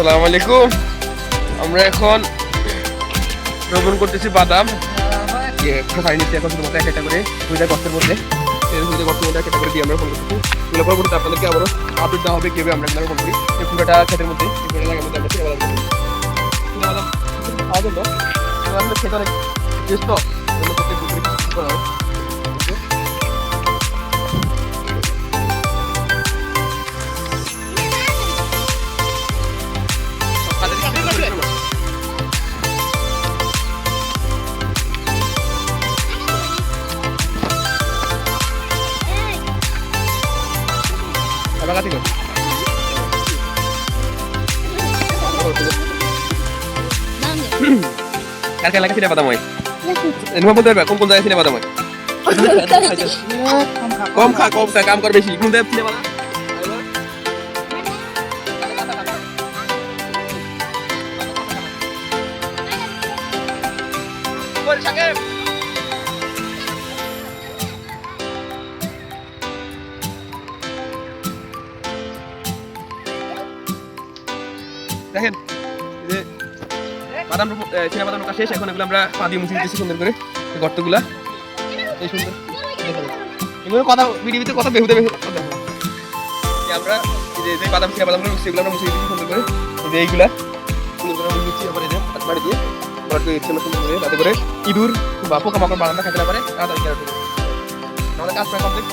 আসসালামু আলাইকুম। আমরা এখন রোপণ করতেছি বাদাম। এখন শুধুমাত্র করে দুইটা গর্তের মধ্যে দুইটা গর্তের করে দিয়ে আমরা রোপণ করতেছি। এগুলো পরবর্তীতে আপনাদেরকে আবারও আপডেট দেওয়া হবে কীভাবে আমরা রোপণ করি। এই পুরোটা ক্ষেতের মধ্যে, এই পুরোটা এলাকার মধ্যে আমরা বাদাম খাওয়ার জন্য খেতে অনেক Kasih kok? কার। কার লাগে চিনে বাদাম হয়। বলতে পারবে কোন কোন জায়গায় বাদাম হয়? কম খা কম খা, কাম কর বেশি। কোন জায়গায় বাদাম? দেখেন যে বাদাম চীনা বাদাম শেষ, এখন এগুলো আমরা পা দিয়ে মুছে দিতেছি সুন্দর করে গর্তগুলা। এই সুন্দর এগুলো কথা ভিডিওতে কথা বেহুদে বেহুদে আমরা যে যে বাদাম, চীনা বাদামগুলো এগুলো আমরা মুছে দিতেছি সুন্দর করে। যে এইগুলা, সুন্দর করে মুছে দিচ্ছি আবার এই যে হাত দিয়ে বরফ দিয়ে দিচ্ছি সুন্দর করে, যাতে করে ইঁদুর বা পোকামাকড় বাদামটা খেতে পারে, তাড়াতাড়ি আমাদের কাজ প্রায় কমপ্লিট